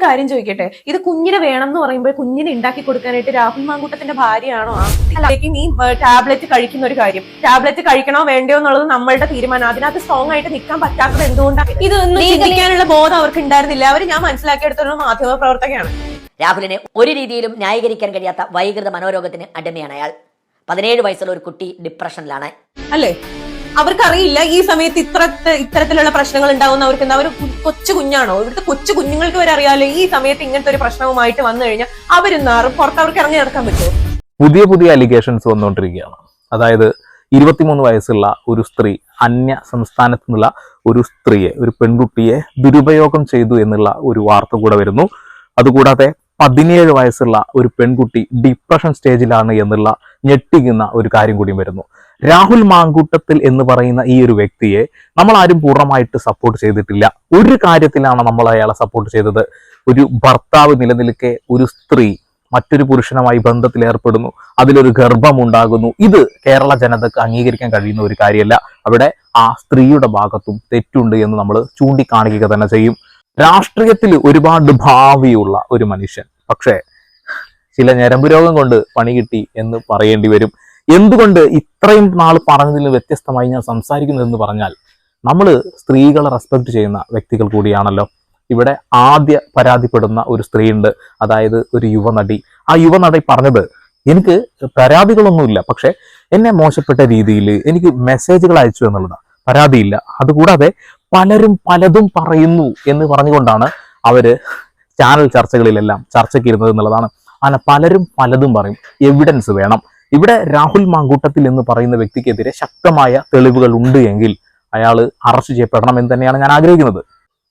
ഒരു കാര്യം ചോദിക്കട്ടെ? ഇത് കുഞ്ഞിനെ വേണം എന്ന് പറയുമ്പോൾ കുഞ്ഞിനെ ഉണ്ടാക്കി കൊടുക്കാനായിട്ട് രാഹുൽ മാങ്കൂട്ടത്തിന്റെ ഭാര്യയാണോ ആ അല്ലേക്കും ഈ ടാബ്ലറ്റ് കഴിക്കുന്ന ഒരു കാര്യം. ടാബ്ലറ്റ് കഴിക്കണോ വേണ്ടയോ എന്നുള്ളത് നമ്മളുടെ തീരുമാനം. അതിനകത്ത് സ്ട്രോങ് ആയിട്ട് നിൽക്കാൻ പറ്റാത്തത് എന്തുകൊണ്ടാണ്? ഇതൊന്നും ചിന്തിക്കാനുള്ള ബോധം അവർക്ക് ഉണ്ടായിരുന്നില്ല. അവർ ഞാൻ മനസ്സിലാക്കിയെടുത്തൊരു മാധ്യമ പ്രവർത്തകയാണ്. രാഹുലിനെ ഒരു രീതിയിലും ന്യായീകരിക്കാൻ കഴിയാത്ത വൈകൃത മനോരോഗത്തിന് അടിമയാണ് അയാൾ. പതിനേഴ് വയസ്സുള്ള ഒരു കുട്ടി ഡിപ്രഷനിലാണ് അല്ലേ? അവർക്കറിയില്ല ഈ സമയത്ത് ഇത്ര ഇത്തരത്തിലുള്ള പ്രശ്നങ്ങൾ ഉണ്ടാവുന്ന അവർക്ക് എന്താ അവർ കൊച്ചു കുഞ്ഞാണോ? ഇവിടുത്തെ കൊച്ചു കുഞ്ഞുങ്ങൾക്ക് വരെ അറിയാലോ ഈ സമയത്ത് ഇങ്ങനത്തെ ഒരു പ്രശ്നവുമായിട്ട് വന്നു കഴിഞ്ഞാൽ അവരെന്നാറും പുറത്ത് അവർക്ക് ഇറങ്ങി നടക്കാൻ പറ്റുമോ? പുതിയ പുതിയ അലിഗേഷൻസ് വന്നുകൊണ്ടിരിക്കുകയാണ് അതായത് ഇരുപത്തിമൂന്ന് വയസ്സുള്ള ഒരു സ്ത്രീ അന്യ സംസ്ഥാനത്തു നിന്നുള്ള ഒരു സ്ത്രീയെ ഒരു പെൺകുട്ടിയെ ദുരുപയോഗം ചെയ്തു എന്നുള്ള ഒരു വാർത്ത കൂടെ വരുന്നു. അതുകൂടാതെ പതിനേഴ് വയസ്സുള്ള ഒരു പെൺകുട്ടി ഡിപ്രഷൻ സ്റ്റേജിലാണ് എന്നുള്ള ഞെട്ടിക്കുന്ന ഒരു കാര്യം കൂടിയും വരുന്നു. രാഹുൽ മാങ്കൂട്ടത്തിൽ എന്ന് പറയുന്ന ഈ ഒരു വ്യക്തിയെ നമ്മൾ ആരും പൂർണമായിട്ട് സപ്പോർട്ട് ചെയ്തിട്ടില്ല. ഒരു കാര്യത്തിലാണ് നമ്മൾ അയാളെ സപ്പോർട്ട് ചെയ്തത്. ഒരു ഭർത്താവ് നിലനിൽക്കെ ഒരു സ്ത്രീ മറ്റൊരു പുരുഷനുമായി ബന്ധത്തിൽ ഏർപ്പെടുന്നു അതിലൊരു ഗർഭമുണ്ടാകുന്നു. ഇത് കേരള ജനതക്ക് അംഗീകരിക്കാൻ കഴിയുന്ന ഒരു കാര്യമല്ല. അവിടെ ആ സ്ത്രീയുടെ ഭാഗത്തും തെറ്റുണ്ട് എന്ന് നമ്മൾ ചൂണ്ടിക്കാണിക്കുക തന്നെ ചെയ്യും. രാഷ്ട്രീയത്തിൽ ഒരുപാട് ഭാവിയുള്ള ഒരു മനുഷ്യൻ. പക്ഷേ ചില ഞരമ്പ് രോഗം കൊണ്ട് പണി കിട്ടി എന്ന് പറയേണ്ടി വരും. എന്തുകൊണ്ട് ഇത്രയും നാൾ പറഞ്ഞതിൽ വ്യത്യസ്തമായി ഞാൻ സംസാരിക്കുന്നതെന്ന് പറഞ്ഞാൽ നമ്മൾ സ്ത്രീകളെ റെസ്പെക്ട് ചെയ്യുന്ന വ്യക്തികൾ കൂടിയാണല്ലോ. ഇവിടെ ആദ്യ പരാതിപ്പെടുന്ന ഒരു സ്ത്രീയുണ്ട്. അതായത് ഒരു യുവനടി. ആ യുവനടി പറഞ്ഞത് എനിക്ക് പരാതികളൊന്നുമില്ല. പക്ഷെ എന്നെ മോശപ്പെട്ട രീതിയിൽ എനിക്ക് മെസ്സേജുകൾ അയച്ചു എന്നുള്ളതാണ് പരാതിയില്ല. അതുകൂടാതെ പലരും പലതും പറയുന്നു എന്ന് പറഞ്ഞുകൊണ്ടാണ് അവർ ചാനൽ ചർച്ചകളിലെല്ലാം ചർച്ചയ്ക്ക് ഇരുന്നത് എന്നുള്ളതാണ്. അങ്ങനെ പലരും പലതും പറയും. എവിഡൻസ് വേണം. ഇവിടെ രാഹുൽ മാങ്കൂട്ടത്തിൽ എന്ന് പറയുന്ന വ്യക്തിക്കെതിരെ ശക്തമായ തെളിവുകൾ ഉണ്ട് എങ്കിൽ അയാൾ അറസ്റ്റ് ചെയ്യപ്പെടണം എന്ന് തന്നെയാണ് ഞാൻ ആഗ്രഹിക്കുന്നത്.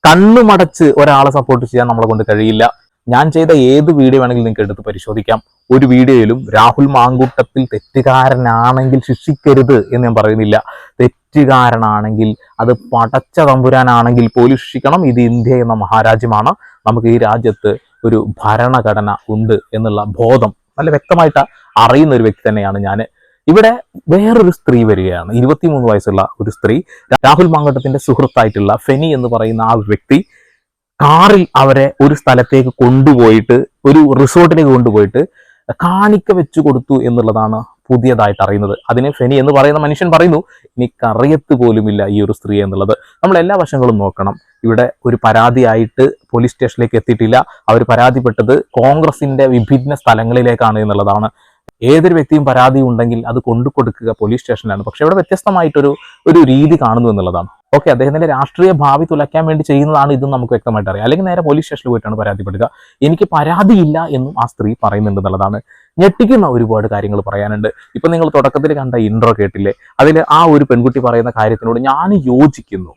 കണ്ണുമടച്ച് ഒരാളെ സപ്പോർട്ട് ചെയ്യാൻ നമ്മളെ കൊണ്ട് കഴിയില്ല. ഞാൻ ചെയ്ത ഏത് വീഡിയോ വേണമെങ്കിലും നിങ്ങൾക്ക് എടുത്ത് പരിശോധിക്കാം. ഒരു വീഡിയോയിലും രാഹുൽ മാങ്കൂട്ടത്തിൽ തെറ്റുകാരനാണെങ്കിൽ ശിക്ഷിക്കരുത് എന്ന് ഞാൻ പറയുന്നില്ല. തെറ്റുകാരനാണെങ്കിൽ അത് പടച്ച തമ്പുരാനാണെങ്കിൽ പോലും ശിക്ഷിക്കണം. ഇത് ഇന്ത്യ എന്ന മഹാരാജ്യമാണ്. നമുക്ക് ഈ രാജ്യത്ത് ഒരു ഭരണഘടന ഉണ്ട് എന്നുള്ള ബോധം. നല്ല വ്യക്തമായിട്ട് അറിയുന്ന ഒരു വ്യക്തി തന്നെയാണ് ഞാൻ ഇവിടെ വേറൊരു സ്ത്രീ വരികയാണ്. ഇരുപത്തിമൂന്ന് വയസ്സുള്ള ഒരു സ്ത്രീ. രാഹുൽ മാങ്കട്ടത്തിന്റെ സുഹൃത്തായിട്ടുള്ള ഫെനി എന്ന് പറയുന്ന ആ വ്യക്തി കാറിൽ അവരെ ഒരു സ്ഥലത്തേക്ക് കൊണ്ടുപോയിട്ട് ഒരു റിസോർട്ടിലേക്ക് കൊണ്ടുപോയിട്ട് കാണിക്ക വെച്ചു കൊടുത്തു എന്നുള്ളതാണ് പുതിയതായിട്ട് അറിയുന്നത്. അതിന് ഫെനി എന്ന് പറയുന്ന മനുഷ്യൻ പറയുന്നു എനിക്കറിയത്ത് പോലുമില്ല ഈ ഒരു സ്ത്രീ എന്നുള്ളത്. നമ്മൾ എല്ലാ വശങ്ങളും നോക്കണം. ഇവിടെ ഒരു പരാതിയായിട്ട് പോലീസ് സ്റ്റേഷനിലേക്ക് എത്തിയിട്ടില്ല. അവർ പരാതിപ്പെട്ടത് കോൺഗ്രസിന്റെ വിഭിന്ന സ്ഥലങ്ങളിലേക്കാണ് എന്നുള്ളതാണ്. ഏതൊരു വ്യക്തിയും പരാതി ഉണ്ടെങ്കിൽ അത് കൊണ്ടു കൊടുക്കുക പോലീസ് സ്റ്റേഷനിലാണ് പക്ഷെ ഇവിടെ വ്യത്യസ്തമായിട്ടൊരു ഒരു രീതി കാണുന്നു എന്നുള്ളതാണ്. ഓക്കെ അദ്ദേഹത്തിന്റെ രാഷ്ട്രീയ ഭാവി തുലയ്ക്കാൻ വേണ്ടി ചെയ്യുന്നതാണ് ഇതും നമുക്ക് വ്യക്തമായിട്ട് അറിയാം. അല്ലെങ്കിൽ നേരെ പോലീസ് സ്റ്റേഷനിൽ പോയിട്ടാണ് പരാതിപ്പെടുക. എനിക്ക് പരാതിയില്ല എന്നും ആ സ്ത്രീ പറയുന്നുണ്ട് എന്നുള്ളതാണ് ഞെട്ടിക്കുന്ന ഒരുപാട് കാര്യങ്ങൾ പറയാനുണ്ട്. ഇപ്പൊ നിങ്ങൾ തുടക്കത്തിൽ കണ്ട ഇൻട്രോ കേട്ടില്ലേ? അതിൽ ആ ഒരു പെൺകുട്ടി പറയുന്ന കാര്യത്തിനോട് ഞാൻ യോജിക്കുന്നു.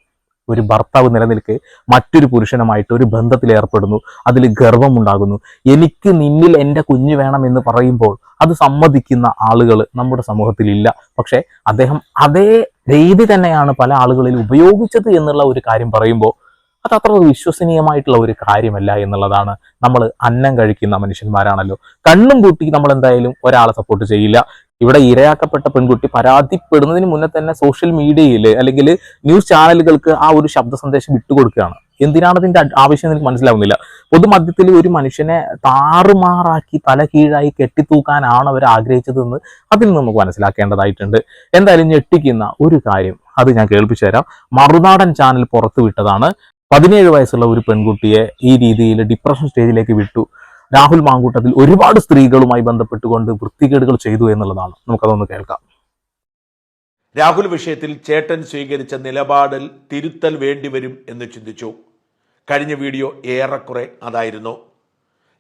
ഒരു ഭർത്താവ് നിലനിൽക്കെ മറ്റൊരു പുരുഷനുമായിട്ട് ഒരു ബന്ധത്തിൽ ഏർപ്പെടുന്നു. അതിൽ ഗർവമുണ്ടാകുന്നു. എനിക്ക് നിന്നിൽ എന്റെ കുഞ്ഞ് വേണം എന്ന് പറയുമ്പോൾ അത് സമ്മതിക്കുന്ന ആളുകൾ നമ്മുടെ സമൂഹത്തിൽ ഇല്ല പക്ഷേ അദ്ദേഹം അതേ രീതി തന്നെയാണ് പല ആളുകളിൽ ഉപയോഗിച്ചത് എന്നുള്ള ഒരു കാര്യം പറയുമ്പോൾ അത് അത്ര വിശ്വസനീയമായിട്ടുള്ള ഒരു കാര്യമല്ല എന്നുള്ളതാണ് നമ്മൾ അന്നം കഴിക്കുന്ന മനുഷ്യന്മാരാണല്ലോ. കണ്ണും പൂട്ടി നമ്മൾ എന്തായാലും ഒരാളെ സപ്പോർട്ട് ചെയ്യില്ല. ഇവിടെ ഇരയാക്കപ്പെട്ട പെൺകുട്ടി പരാതിപ്പെടുന്നതിന് മുന്നേ തന്നെ സോഷ്യൽ മീഡിയയിൽ അല്ലെങ്കിൽ ന്യൂസ് ചാനലുകൾക്ക് ആ ഒരു ശബ്ദ സന്ദേശം വിട്ടുകൊടുക്കുകയാണ്. എന്തിനാണ് ഇതിന്റെ അ- ആവശ്യം എനിക്ക് മനസ്സിലാവുന്നില്ല. പൊതുമധ്യത്തിൽ ഒരു മനുഷ്യനെ താറുമാറാക്കി തല കീഴായി കെട്ടിത്തൂക്കാനാണ് അവർ ആഗ്രഹിച്ചതെന്ന് അതിൽ നിന്ന് നമുക്ക് മനസ്സിലാക്കേണ്ടതായിട്ടുണ്ട്. എന്തായാലും ഞെട്ടിക്കുന്ന ഒരു കാര്യം അത് ഞാൻ കേൾപ്പിച്ചു തരാം മറുനാടൻ ചാനൽ പുറത്തുവിട്ടതാണ്. പതിനേഴ് വയസ്സുള്ള ഒരു പെൺകുട്ടിയെ ഈ രീതിയിൽ ഡിപ്രഷൻ സ്റ്റേജിലേക്ക് വിട്ടു. രാഹുൽ മാങ്കൂട്ടത്തിൽ ഒരുപാട് സ്ത്രീകളുമായി ബന്ധപ്പെട്ടുകൊണ്ട് വൃത്തികേടുകൾ ചെയ്തു എന്നുള്ളതാണ്. നമുക്കതൊന്ന് കേൾക്കാം. രാഹുൽ വിഷയത്തിൽ ചേട്ടൻ സ്വീകരിച്ച നിലപാടിൽ തിരുത്തൽ വേണ്ടിവരും എന്ന് ചിന്തിച്ചു. കഴിഞ്ഞ വീഡിയോ ഏറെക്കുറെ അതായിരുന്നു.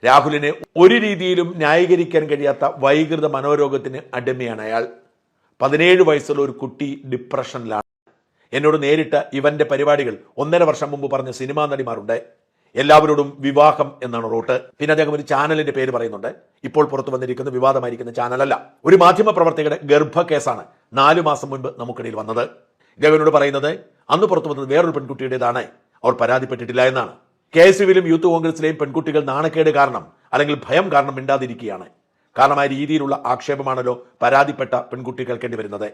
രാഹുലിനെ ഒരു രീതിയിലും ന്യായീകരിക്കാൻ കഴിയാത്ത വൈകൃത മനോരോഗത്തിന് അടിമയാണ് അയാൾ. പതിനേഴ് വയസ്സുള്ള ഒരു കുട്ടി ഡിപ്രഷനിലാണ് എന്നോട് നേരിട്ട ഇവന്റെ പരിപാടികൾ ഒന്നര വർഷം മുമ്പ് പറഞ്ഞ സിനിമാ നടിമാരുണ്ട്. എല്ലാവരോടും വിവാഹം എന്നാണ് റൂട്ട്. പിന്നെ അദ്ദേഹം ഒരു ചാനലിന്റെ പേര് പറയുന്നുണ്ട്. ഇപ്പോൾ പുറത്തു വന്നിരിക്കുന്ന വിവാദമായിരിക്കുന്ന ചാനലല്ല. ഒരു മാധ്യമ പ്രവർത്തകയുടെ ഗർഭ കേസാണ് നാലു മാസം മുൻപ് നമുക്കിടയിൽ വന്നത്. ഇദ്ദേഹത്തിനോട് പറയുന്നത് അന്ന് പുറത്തു വന്നത് വേറൊരു പെൺകുട്ടിയുടേതാണ്. അവർ പരാതിപ്പെട്ടിട്ടില്ല എന്നാണ്. കെ എസ് യുവിലും യൂത്ത് കോൺഗ്രസിലെയും പെൺകുട്ടികൾ നാണക്കേട് കാരണം അല്ലെങ്കിൽ ഭയം കാരണം മിണ്ടാതിരിക്കുകയാണ്. കാരണം ആ രീതിയിലുള്ള ആക്ഷേപമാണല്ലോ പരാതിപ്പെട്ട പെൺകുട്ടി കേൾക്കേണ്ടി വരുന്നത്.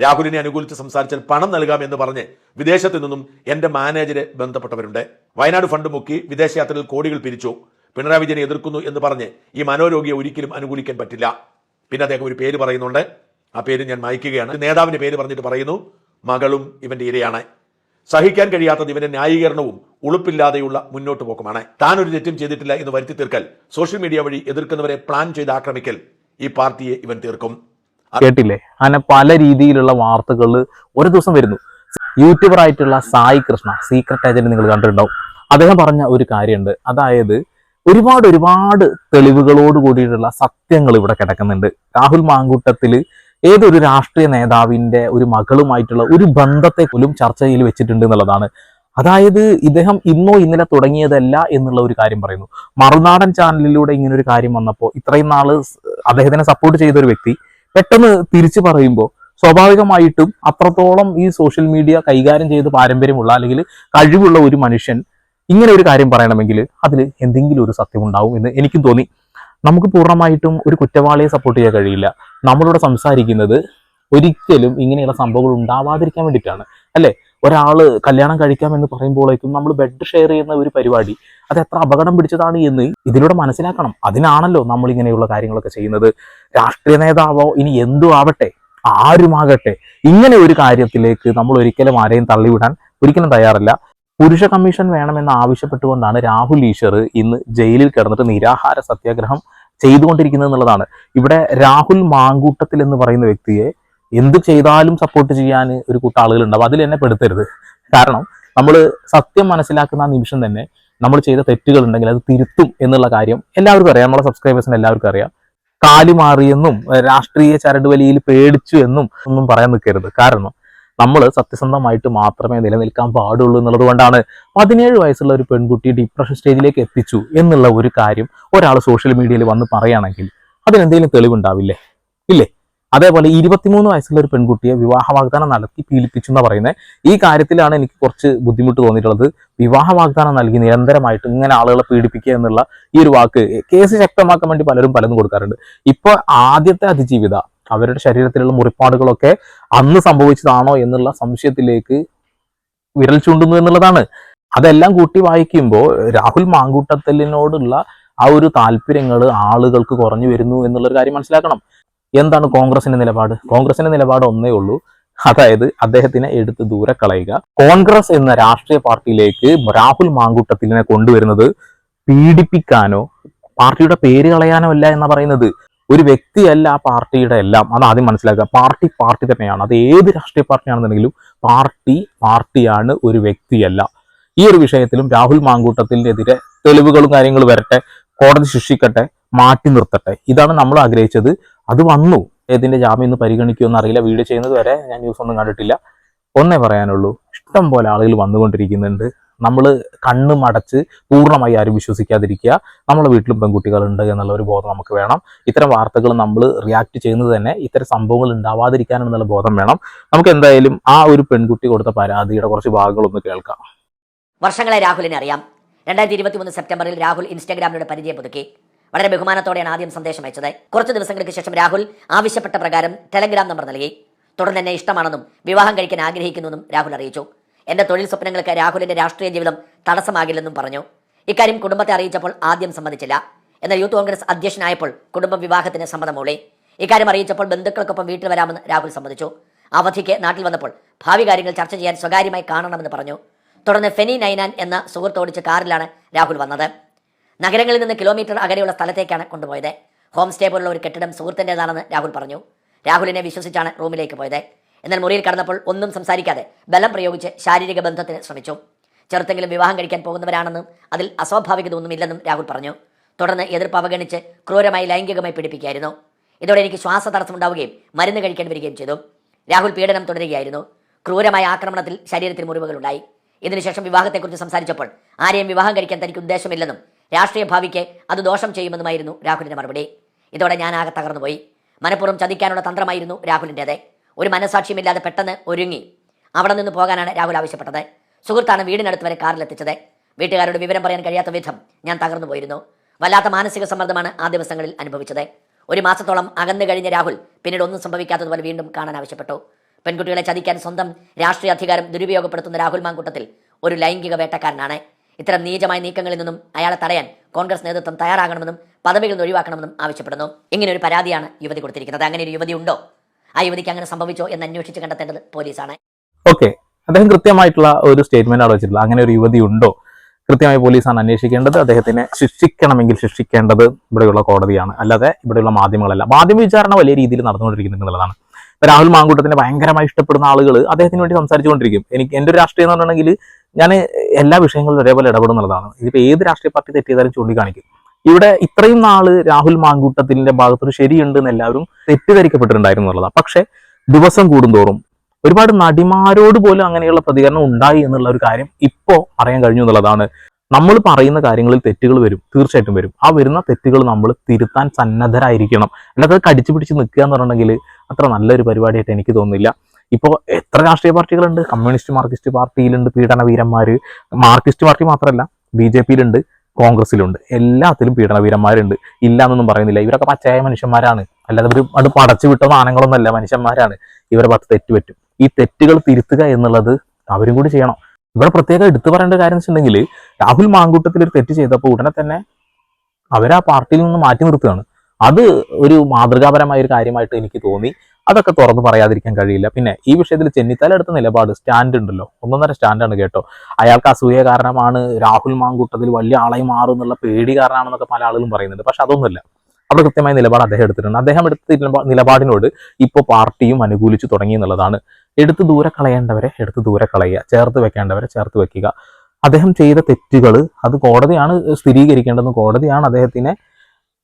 രാഹുലിനെ അനുകൂലിച്ച് സംസാരിച്ചാൽ പണം നൽകാമെന്ന് പറഞ്ഞ് വിദേശത്തു നിന്നും എന്റെ മാനേജരെ ബന്ധപ്പെട്ടവരുണ്ട്. വയനാട് ഫണ്ട് മുക്കി വിദേശയാത്രയിൽ കോടികൾ പിരിച്ചു. പിണറായി വിജയനെ എതിർക്കുന്നു എന്ന് പറഞ്ഞ് ഈ മനോരോഗിയെ ഒരിക്കലും അനുകൂലിക്കാൻ പറ്റില്ല. പിന്നെ അദ്ദേഹം ഒരു പേര് പറയുന്നുണ്ട്. ആ പേര് ഞാൻ മായ്ക്കുകയാണ്. നേതാവിന്റെ പേര് പറഞ്ഞിട്ട് പറയുന്നു മകളും ഇവന്റെ ഇരയാണ്. സഹിക്കാൻ കഴിയാത്തത് ഇവന്റെ ന്യായീകരണവും ഉളുപ്പില്ലാതെയുള്ള മുന്നോട്ട് പോക്കുമാണ് താൻ ഒരു തെറ്റും ചെയ്തിട്ടില്ല എന്ന് വരുത്തി തീർക്കൽ സോഷ്യൽ മീഡിയ വഴി എതിർക്കുന്നവരെ പ്ലാൻ ചെയ്ത് ആക്രമിക്കൽ ഈ പാർട്ടിയെ ഇവൻ തീർക്കും. കേട്ടില്ലേ? അങ്ങനെ പല രീതിയിലുള്ള വാർത്തകൾ ഒരു ദിവസം വരുന്നു. യൂട്യൂബർ ആയിട്ടുള്ള സായി കൃഷ്ണ സീക്രട്ട് ഏജന്റ് നിങ്ങൾ കണ്ടിട്ടുണ്ടാവും. അദ്ദേഹം പറഞ്ഞ ഒരു കാര്യമുണ്ട്. അതായത് ഒരുപാട് ഒരുപാട് തെളിവുകളോട് കൂടിയിട്ടുള്ള സത്യങ്ങൾ ഇവിടെ കിടക്കുന്നുണ്ട്. രാഹുൽ മാങ്കൂട്ടത്തിൽ ഏതൊരു രാഷ്ട്രീയ നേതാവിന്റെ ഒരു മകളുമായിട്ടുള്ള ഒരു ബന്ധത്തെ പോലും ചർച്ചയിൽ വെച്ചിട്ടുണ്ട് എന്നുള്ളതാണ്. അതായത് ഇദ്ദേഹം ഇന്നോ ഇന്നലെ തുടങ്ങിയതല്ല എന്നുള്ള ഒരു കാര്യം പറയുന്നു. മറുനാടൻ ചാനലിലൂടെ ഇങ്ങനെ ഒരു കാര്യം വന്നപ്പോൾ ഇത്രയും നാൾ അദ്ദേഹത്തിനെ സപ്പോർട്ട് ചെയ്ത ഒരു വ്യക്തി പെട്ടെന്ന് തിരിച്ചു പറയുമ്പോൾ സ്വാഭാവികമായിട്ടും അത്രത്തോളം ഈ സോഷ്യൽ മീഡിയ കൈകാര്യം ചെയ്ത് പാരമ്പര്യമുള്ള അല്ലെങ്കിൽ കഴിവുള്ള ഒരു മനുഷ്യൻ ഇങ്ങനെ ഒരു കാര്യം പറയണമെങ്കിൽ അതിൽ എന്തെങ്കിലും ഒരു സത്യം ഉണ്ടാവും എന്ന് എനിക്കും തോന്നി. നമുക്ക് പൂർണമായിട്ടും ഒരു കുറ്റവാളിയെ സപ്പോർട്ട് ചെയ്യാൻ കഴിയില്ല. നമ്മളിവിടെ സംസാരിക്കുന്നത് ഒരിക്കലും ഇങ്ങനെയുള്ള സംഭവങ്ങൾ ഉണ്ടാവാതിരിക്കാൻ വേണ്ടിയിട്ടാണ്. അല്ലെ? ഒരാൾ കല്യാണം കഴിക്കാമെന്ന് പറയുമ്പോഴേക്കും നമ്മൾ ബെഡ് ഷെയർ ചെയ്യുന്ന ഒരു പരിപാടി അത് എത്ര അപകടം പിടിച്ചതാണ് എന്ന് ഇതിലൂടെ മനസ്സിലാക്കണം. അതിനാണല്ലോ നമ്മൾ ഇങ്ങനെയുള്ള കാര്യങ്ങളൊക്കെ ചെയ്യുന്നത്. രാഷ്ട്രീയ നേതാവോ ഇനി എന്തു ആവട്ടെ? ആരുമാകട്ടെ? ഇങ്ങനെ ഒരു കാര്യത്തിലേക്ക് നമ്മൾ ഒരിക്കലും ആരെയും തള്ളിവിടാൻ ഒരിക്കലും തയ്യാറല്ല. പുരുഷ കമ്മീഷൻ വേണമെന്ന് ആവശ്യപ്പെട്ടുകൊണ്ടാണ് രാഹുൽ ഈശ്വർ ഇന്ന് ജയിലിൽ കിടന്നിട്ട് നിരാഹാര സത്യാഗ്രഹം ചെയ്തുകൊണ്ടിരിക്കുന്നത് എന്നുള്ളതാണ്. ഇവിടെ രാഹുൽ മാങ്കൂട്ടത്തിൽ എന്ന് പറയുന്ന വ്യക്തിയെ എന്ത് ചെയ്താലും സപ്പോർട്ട് ചെയ്യാൻ ഒരു കൂട്ടം ആളുകൾ ഉണ്ടാവും അതിൽ എന്നെ പെടുത്തരുത്. കാരണം നമ്മൾ സത്യം മനസ്സിലാക്കുന്ന ആ നിമിഷം തന്നെ നമ്മൾ ചെയ്ത തെറ്റുകൾ ഉണ്ടെങ്കിൽ അത് തിരുത്തും എന്നുള്ള കാര്യം എല്ലാവർക്കും അറിയാം. നമ്മളെ സബ്സ്ക്രൈബേഴ്സിന് എല്ലാവർക്കും അറിയാം. കാലി മാറിയെന്നും ഏഹ് രാഷ്ട്രീയ ചരടുവലിയിൽ പേടിച്ചു എന്നും ഒന്നും പറയാൻ നിൽക്കരുത്. കാരണം നമ്മൾ സത്യസന്ധമായിട്ട് മാത്രമേ നിലനിൽക്കാൻ പാടുള്ളൂ എന്നുള്ളത് കൊണ്ടാണ് പതിനേഴ് വയസ്സുള്ള ഒരു പെൺകുട്ടി ഡിപ്രഷൻ സ്റ്റേജിലേക്ക് എത്തിച്ചു എന്നുള്ള ഒരു കാര്യം ഒരാൾ സോഷ്യൽ മീഡിയയിൽ വന്ന് പറയുകയാണെങ്കിൽ അതിനെന്തെങ്കിലും തെളിവുണ്ടാവില്ലേ? ഇല്ലേ? അതേപോലെ ഇരുപത്തിമൂന്ന് വയസ്സുള്ള ഒരു പെൺകുട്ടിയെ വിവാഹ വാഗ്ദാനം നടത്തി പീലിപ്പിച്ചു എന്ന് പറയുന്നത് ഈ കാര്യത്തിലാണ് എനിക്ക് കുറച്ച് ബുദ്ധിമുട്ട് തോന്നിയിട്ടുള്ളത്. വിവാഹ വാഗ്ദാനം നൽകി നിരന്തരമായിട്ട് ഇങ്ങനെ ആളുകളെ പീഡിപ്പിക്കുക എന്നുള്ള ഈ ഒരു വാക്ക് കേസ് ശക്തമാക്കാൻ വേണ്ടി പലരും പലതും കൊടുക്കാറുണ്ട്. ഇപ്പൊ ആദ്യത്തെ അതിജീവിത അവരുടെ ശരീരത്തിലുള്ള മുറിപ്പാടുകളൊക്കെ അന്ന് സംഭവിച്ചതാണോ എന്നുള്ള സംശയത്തിലേക്ക് വിരൽ ചൂണ്ടുന്നു എന്നുള്ളതാണ്. അതെല്ലാം കൂട്ടി വായിക്കുമ്പോൾ രാഹുൽ മാങ്കൂട്ടത്തലിനോടുള്ള ആ ഒരു താല്പര്യങ്ങൾ ആളുകൾക്ക് കുറഞ്ഞു വരുന്നു എന്നുള്ളൊരു കാര്യം മനസ്സിലാക്കണം. എന്താണ് കോൺഗ്രസിന്റെ നിലപാട്? കോൺഗ്രസിന്റെ നിലപാട് ഒന്നേ ഉള്ളൂ. അതായത് അദ്ദേഹത്തിനെ എടുത്ത് ദൂരെ കളയുക. കോൺഗ്രസ് എന്ന രാഷ്ട്രീയ പാർട്ടിയിലേക്ക് രാഹുൽ മാങ്കൂട്ടത്തിലിനെ കൊണ്ടുവരുന്നത് പീഡിപ്പിക്കാനോ പാർട്ടിയുടെ പേര് കളയാനോ അല്ല എന്നാ പറയുന്നത്. ഒരു വ്യക്തിയല്ല ആ പാർട്ടിയുടെ എല്ലാം. അത് ആദ്യം മനസ്സിലാക്കുക. പാർട്ടി പാർട്ടി തന്നെയാണ്. അത് ഏത് രാഷ്ട്രീയ പാർട്ടിയാണെന്നുണ്ടെങ്കിലും പാർട്ടി പാർട്ടിയാണ് ഒരു വ്യക്തിയല്ല. ഈ ഒരു വിഷയത്തിലും രാഹുൽ മാങ്കൂട്ടത്തിനെതിരെ തെളിവുകളും കാര്യങ്ങളും വരട്ടെ കോടതി ശിക്ഷിക്കട്ടെ മാറ്റി നിർത്തട്ടെ. ഇതാണ് നമ്മൾ ആഗ്രഹിച്ചത്. അത് വന്നു. ഏതിന്റെ ജാമ്യം ഇന്ന് പരിഗണിക്കുമെന്ന് അറിയില്ല വീഡിയോ ചെയ്യുന്നത് വരെ ഞാൻ ന്യൂസ് ഒന്നും കണ്ടിട്ടില്ല. ഒന്നേ പറയാനുള്ളൂ. ഇഷ്ടം പോലെ ആളുകൾ വന്നുകൊണ്ടിരിക്കുന്നുണ്ട്. നമ്മൾ കണ്ണും അടച്ച് പൂർണമായി ആരും വിശ്വസിക്കാതിരിക്കുക. നമ്മളെ വീട്ടിലും പെൺകുട്ടികളുണ്ട് എന്നുള്ള ഒരു ബോധം നമുക്ക് വേണം. ഇത്തരം വാർത്തകൾ നമ്മൾ റിയാക്ട് ചെയ്യുന്നത് തന്നെ ഇത്തരം സംഭവങ്ങൾ ഉണ്ടാവാതിരിക്കാനെന്നുള്ള ബോധം വേണം. നമുക്ക് എന്തായാലും ആ ഒരു പെൺകുട്ടി കൊടുത്ത പരാതിയുടെ കുറച്ച് ഭാഗങ്ങളൊന്ന് കേൾക്കാം. വർഷങ്ങളെ രാഹുലിനെ അറിയാം. രണ്ടായിരത്തി ഇരുപത്തി മൂന്ന് സെപ്റ്റംബറിൽ രാഹുൽ ഇൻസ്റ്റാഗ്രാമിലൂടെ പരിചയം പുതുക്കി വളരെ ബഹുമാനത്തോടെയാണ് ആദ്യം സന്ദേശം അയച്ചത്. കുറച്ച് ദിവസങ്ങൾക്ക് ശേഷം രാഹുൽ ആവശ്യപ്പെട്ട പ്രകാരം ടെലഗ്രാം നമ്പർ നൽകി. തുടർന്ന് എന്നെ ഇഷ്ടമാണെന്നും വിവാഹം കഴിക്കാൻ ആഗ്രഹിക്കുന്നുവെന്നും രാഹുൽ അറിയിച്ചു. എന്റെ തൊഴിൽ സ്വപ്നങ്ങൾക്ക് രാഹുലിന്റെ രാഷ്ട്രീയ ജീവിതം തടസ്സമാകില്ലെന്നും പറഞ്ഞു. ഇക്കാര്യം കുടുംബത്തെ അറിയിച്ചപ്പോൾ ആദ്യം സമ്മതിച്ചില്ല. എന്നാൽ യൂത്ത് കോൺഗ്രസ് അധ്യക്ഷനായപ്പോൾ കുടുംബം വിവാഹത്തിന് സമ്മതം മൂളി ഇക്കാര്യം അറിയിച്ചപ്പോൾ ബന്ധുക്കൾക്കൊപ്പം വീട്ടിൽ വരാമെന്ന് രാഹുൽ സമ്മതിച്ചു. അവധിക്ക് നാട്ടിൽ വന്നപ്പോൾ ഭാവി കാര്യങ്ങൾ ചർച്ച ചെയ്യാൻ സ്വകാര്യമായി കാണണമെന്ന് പറഞ്ഞു. തുടർന്ന് ഫെനി നൈനാൻ എന്ന സുഹൃത്തോടിച്ച് കാറിലാണ് രാഹുൽ വന്നത്. നഗരങ്ങളിൽ നിന്ന് കിലോമീറ്റർ അകലെയുള്ള സ്ഥലത്തേക്കാണ് കൊണ്ടുപോയത്. ഹോം സ്റ്റേ പോലുള്ള ഒരു കെട്ടിടം സുഹൃത്തിന്റെതാണെന്ന് രാഹുൽ പറഞ്ഞു. രാഹുലിനെ വിശ്വസിച്ചാണ് റൂമിലേക്ക് പോയത്. എന്നാൽ മുറിയിൽ കടന്നപ്പോൾ ഒന്നും സംസാരിക്കാതെ ബലം പ്രയോഗിച്ച് ശാരീരിക ബന്ധത്തിന് ശ്രമിച്ചു. ചെറുത്തെങ്കിലും വിവാഹം കഴിക്കാൻ പോകുന്നവരാണെന്നും അതിൽ അസ്വാഭാവികത ഒന്നുമില്ലെന്നും രാഹുൽ പറഞ്ഞു. തുടർന്ന് എതിർപ്പ് അവഗണിച്ച് ക്രൂരമായി ലൈംഗികമായി പീഡിപ്പിക്കുകയായിരുന്നു. ഇതോടെ എനിക്ക് ശ്വാസ തടസ്സമുണ്ടാവുകയും മരുന്ന് കഴിക്കേണ്ടി വരികയും ചെയ്തു. രാഹുൽ പീഡനം തുടരുകയായിരുന്നു. ക്രൂരമായ ആക്രമണത്തിൽ ശരീരത്തിൽ മുറിവുകളുണ്ടായി. ഇതിനുശേഷം വിവാഹത്തെക്കുറിച്ച് സംസാരിച്ചപ്പോൾ ആരെയും വിവാഹം കഴിക്കാൻ തനിക്ക് ഉദ്ദേശമില്ലെന്നും രാഷ്ട്രീയ ഭാവിക്ക് അത് ദോഷം ചെയ്യുമെന്നുമായിരുന്നു രാഹുലിന്റെ മറുപടി. ഇതോടെ ഞാൻ ആകെ തകർന്നുപോയി. മനഃപൂർവം ചതിക്കാനുള്ള തന്ത്രമായിരുന്നു രാഹുലിന്റെത് ഒരു മനസാക്ഷ്യമില്ലാതെ പെട്ടെന്ന് ഒരുങ്ങി അവിടെ നിന്ന് പോകാനാണ് രാഹുൽ ആവശ്യപ്പെട്ടത്. സുഹൃത്താണ് വീടിനടുത്ത് വരെ കാറിലെത്തിച്ചത്. വീട്ടുകാരോട് വിവരം പറയാൻ കഴിയാത്ത വിധം ഞാൻ തകർന്നു പോയിരുന്നു വല്ലാത്ത മാനസിക സമ്മർദ്ദമാണ് ആ ദിവസങ്ങളിൽ അനുഭവിച്ചത്. ഒരു മാസത്തോളം അകന്നു കഴിഞ്ഞ രാഹുൽ പിന്നീട് ഒന്നും സംഭവിക്കാത്തതുപോലെ വീണ്ടും കാണാൻ ആവശ്യപ്പെട്ടു. പെൺകുട്ടികളെ ചതിക്കാൻ സ്വന്തം രാഷ്ട്രീയ അധികാരം ദുരുപയോഗപ്പെടുത്തുന്ന രാഹുൽ മാങ്കൂട്ടത്തിൽ ഒരു ലൈംഗിക വേട്ടക്കാരനാണ്. ഇത്തരം നീചമായ നീക്കങ്ങളിൽ നിന്നും അയാളെ തടയാൻ കോൺഗ്രസ് നേതൃത്വം തയ്യാറാകണമെന്നും പദവികളിൽ നിന്ന് ഒഴിവാക്കണമെന്നും ആവശ്യപ്പെടുന്നു. ഇങ്ങനെ ഒരു പരാതിയാണ് യുവതി കൊടുത്തിരിക്കുന്നത്. അങ്ങനെ ഒരു യുവതി ഉണ്ടോ? ആ യുവതിക്ക് അങ്ങനെ സംഭവിച്ചോ എന്ന് അന്വേഷിച്ച് കണ്ടെത്തേണ്ടത് പോലീസാണ്. ഓക്കെ. അദ്ദേഹം കൃത്യമായിട്ടുള്ള ഒരു സ്റ്റേറ്റ്മെന്റ് അവിടെ വെച്ചിട്ടുള്ളത്. അങ്ങനെ ഒരു യുവതി ഉണ്ടോ? കൃത്യമായി പോലീസാണ് അന്വേഷിക്കേണ്ടത്. അദ്ദേഹത്തിനെ ശിക്ഷിക്കണമെങ്കിൽ ശിക്ഷിക്കേണ്ടത് ഇവിടെയുള്ള കോടതിയാണ്. അല്ലാതെ ഇവിടെയുള്ള മാധ്യമങ്ങളല്ല. മാധ്യമ വിചാരണ വലിയ രീതിയിൽ നടന്നുകൊണ്ടിരിക്കുന്നു എന്നുള്ളതാണ്. രാഹുൽ മാങ്കൂട്ടത്തിനെ ഭയങ്കരമായി ഇഷ്ടപ്പെടുന്ന ആളുകൾ അദ്ദേഹത്തിന് വേണ്ടി സംസാരിച്ചുകൊണ്ടിരിക്കും. എനിക്ക് എന്റെ ഒരു രാഷ്ട്രീയം എന്ന് പറഞ്ഞിട്ടുണ്ടെങ്കിൽ ഞാൻ എല്ലാ വിഷയങ്ങളിലും ഒരേപോലെ ഇടപെടുന്നുള്ളതാണ്. ഇതിപ്പോൾ ഏത് രാഷ്ട്രീയ പാർട്ടി തെറ്റിയതായാലും ചൂണ്ടിക്കാണിക്കും. ഇവിടെ ഇത്രയും നാൾ രാഹുൽ മാങ്കൂട്ടത്തിന്റെ ഭാഗത്തൊരു ശരിയുണ്ട് എന്ന് എല്ലാവരും തെറ്റിദ്ധരിക്കപ്പെട്ടിട്ടുണ്ടായിരുന്നു പക്ഷെ ദിവസം കൂടുന്തോറും ഒരുപാട് നടിമാരോട് പോലും അങ്ങനെയുള്ള പ്രതികരണം ഉണ്ടായി എന്നുള്ള ഒരു കാര്യം ഇപ്പോൾ അറിയാൻ കഴിഞ്ഞു എന്നുള്ളതാണ്. നമ്മൾ പറയുന്ന കാര്യങ്ങളിൽ തെറ്റുകൾ വരും തീർച്ചയായിട്ടും വരും. ആ വരുന്ന തെറ്റുകൾ നമ്മൾ തിരുത്താൻ സന്നദ്ധരായിരിക്കണം. അല്ലാതെ കടിച്ചു പിടിച്ച് നിൽക്കുക എന്ന് പറഞ്ഞിട്ടുണ്ടെങ്കിൽ അത്ര നല്ലൊരു പരിപാടിയായിട്ട് എനിക്ക് തോന്നുന്നില്ല. ഇപ്പോൾ എത്ര രാഷ്ട്രീയ പാർട്ടികളുണ്ട്? കമ്മ്യൂണിസ്റ്റ് മാർക്സിസ്റ്റ് പാർട്ടിയിലുണ്ട് പീഡന വീരന്മാര്. മാർക്സിസ്റ്റ് പാർട്ടി മാത്രമല്ല ബി ജെ പിയിലുണ്ട് കോൺഗ്രസിലുണ്ട് എല്ലാത്തിലും പീഡന വീരന്മാരുണ്ട്. ഇല്ല എന്നൊന്നും പറയുന്നില്ല. ഇവരൊക്കെ പച്ചയായ മനുഷ്യന്മാരാണ്. അല്ലാതെ ഇവർ അത് പടച്ചു വിട്ട സാധനങ്ങളൊന്നുമല്ല മനുഷ്യന്മാരാണ്. ഇവരെ പത്ത് തെറ്റ് പറ്റും ഈ തെറ്റുകൾ തിരുത്തുക എന്നുള്ളത് അവരും കൂടി ചെയ്യണം. ഇവിടെ പ്രത്യേകം എടുത്തു പറയേണ്ട കാര്യം വെച്ചിട്ടുണ്ടെങ്കിൽ രാഹുൽ മാങ്കൂട്ടത്തിൽ ഒരു തെറ്റ് ചെയ്തപ്പോൾ ഉടനെ തന്നെ അവരാ പാർട്ടിയിൽ നിന്ന് മാറ്റി നിർത്തുകയാണ്. അത് ഒരു മാതൃകാപരമായ ഒരു കാര്യമായിട്ട് എനിക്ക് തോന്നി. അതൊക്കെ തുറന്നു പറയാതിരിക്കാൻ കഴിയില്ല. പിന്നെ ഈ വിഷയത്തിൽ ചെന്നിത്തല എടുത്ത നിലപാട് സ്റ്റാൻഡ് ഉണ്ടല്ലോ. ഒന്നൊന്നര സ്റ്റാൻഡാണ് കേട്ടോ. അയാൾക്ക് അസൂയ കാരണമാണ് രാഹുൽ മാങ്കൂട്ടത്തിൽ വലിയ ആളായി മാറും എന്നുള്ള പേടി കാരണമാണെന്നൊക്കെ പല ആളുകളും പറയുന്നുണ്ട്. പക്ഷെ അതൊന്നുമില്ല. അവിടെ കൃത്യമായ നിലപാട് അദ്ദേഹം എടുത്തിട്ടുണ്ട്. അദ്ദേഹം എടുത്ത നിലപാടിനോട് ഇപ്പോൾ പാർട്ടിയും അനുകൂലിച്ചു തുടങ്ങി എന്നുള്ളതാണ്. എടുത്ത് ദൂരെ കളയേണ്ടവരെ എടുത്ത് ദൂരെ കളയുക. ചേർത്ത് വെക്കേണ്ടവരെ ചേർത്ത് വെക്കുക. അദ്ദേഹം ചെയ്ത തെറ്റുകൾ അത് കോടതിയാണ് സ്ഥിരീകരിക്കേണ്ടതെന്ന് കോടതിയാണ് അദ്ദേഹത്തിനെ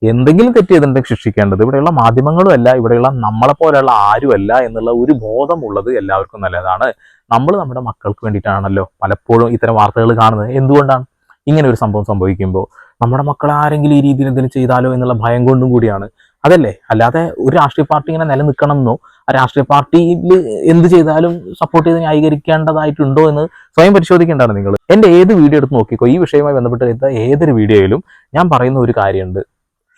എന്തെങ്കിലും തെറ്റ് ചെയ്തിട്ടുണ്ടെങ്കിൽ ശിക്ഷിക്കേണ്ടത് ഇവിടെയുള്ള മാധ്യമങ്ങളും അല്ല ഇവിടെയുള്ള നമ്മളെ പോലെയുള്ള ആരുമല്ല എന്നുള്ള ഒരു ബോധമുള്ളത് എല്ലാവർക്കും നല്ലതാണ്. നമ്മൾ നമ്മുടെ മക്കൾക്ക് വേണ്ടിയിട്ടാണല്ലോ പലപ്പോഴും ഇത്തരം വാർത്തകൾ കാണുന്നത്. എന്തുകൊണ്ടാണ്? ഇങ്ങനെ ഒരു സംഭവം സംഭവിക്കുമ്പോൾ നമ്മുടെ മക്കൾ ആരെങ്കിലും ഈ രീതിയിൽ എന്തെങ്കിലും ചെയ്താലോ എന്നുള്ള ഭയം കൊണ്ടും കൂടിയാണ്. അതല്ലേ? അല്ലാതെ ഒരു രാഷ്ട്രീയ പാർട്ടി ഇങ്ങനെ നിലനിൽക്കണം എന്നോ ആ രാഷ്ട്രീയ പാർട്ടിയിൽ എന്ത് ചെയ്താലും സപ്പോർട്ട് ചെയ്ത് ന്യായീകരിക്കേണ്ടതായിട്ടുണ്ടോ എന്ന് സ്വയം പരിശോധിക്കേണ്ടതാണ് നിങ്ങൾ. എന്റെ ഏത് വീഡിയോ എടുത്ത് നോക്കിക്കോ ഈ വിഷയവുമായി ബന്ധപ്പെട്ട് ഏതൊരു വീഡിയോയിലും ഞാൻ പറയുന്ന ഒരു കാര്യമുണ്ട്.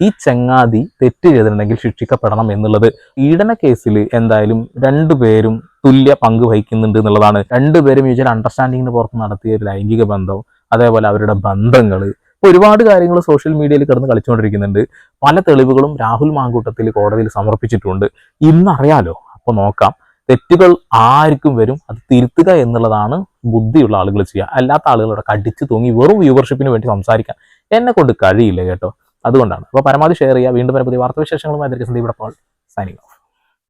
ഈ ചങ്ങാതി തെറ്റ് ചെയ്തിട്ടുണ്ടെങ്കിൽ ശിക്ഷിക്കപ്പെടണം എന്നുള്ളത്. ഈടന കേസിൽ എന്തായാലും രണ്ടുപേരും തുല്യ പങ്ക് വഹിക്കുന്നുണ്ട് എന്നുള്ളതാണ്. രണ്ടുപേരും മ്യൂച്വൽ അണ്ടർസ്റ്റാൻഡിങ്ങിന് പുറത്ത് നടത്തിയ ലൈംഗിക ബന്ധം അതേപോലെ അവരുടെ ബന്ധങ്ങൾ ഒരുപാട് കാര്യങ്ങൾ സോഷ്യൽ മീഡിയയിൽ കിടന്ന് കളിച്ചുകൊണ്ടിരിക്കുന്നുണ്ട്. പല തെളിവുകളും രാഹുൽ മാങ്കൂട്ടത്തിൽ കോടതിയിൽ സമർപ്പിച്ചിട്ടുണ്ട്. ഇന്നറിയാലോ അപ്പൊ നോക്കാം. തെറ്റുകൾ ആർക്കും വരും അത് തിരുത്തുക എന്നുള്ളതാണ് ബുദ്ധിയുള്ള ആളുകൾ ചെയ്യുക. അല്ലാത്ത ആളുകളോട് കടിച്ചു തൂങ്ങി വെറും വ്യൂവർഷിപ്പിന് വേണ്ടി സംസാരിക്കാൻ എന്നെ കൊണ്ട് കഴിയില്ല കേട്ടോ. അതുകൊണ്ടാണ്. അപ്പോൾ പരമാവധി ഷെയർ ചെയ്യുക. വീണ്ടും വരെ പുതിയ വാർത്താവിശേഷങ്ങളുമായി. ഇവിടെ പോൾ സൈനിങ്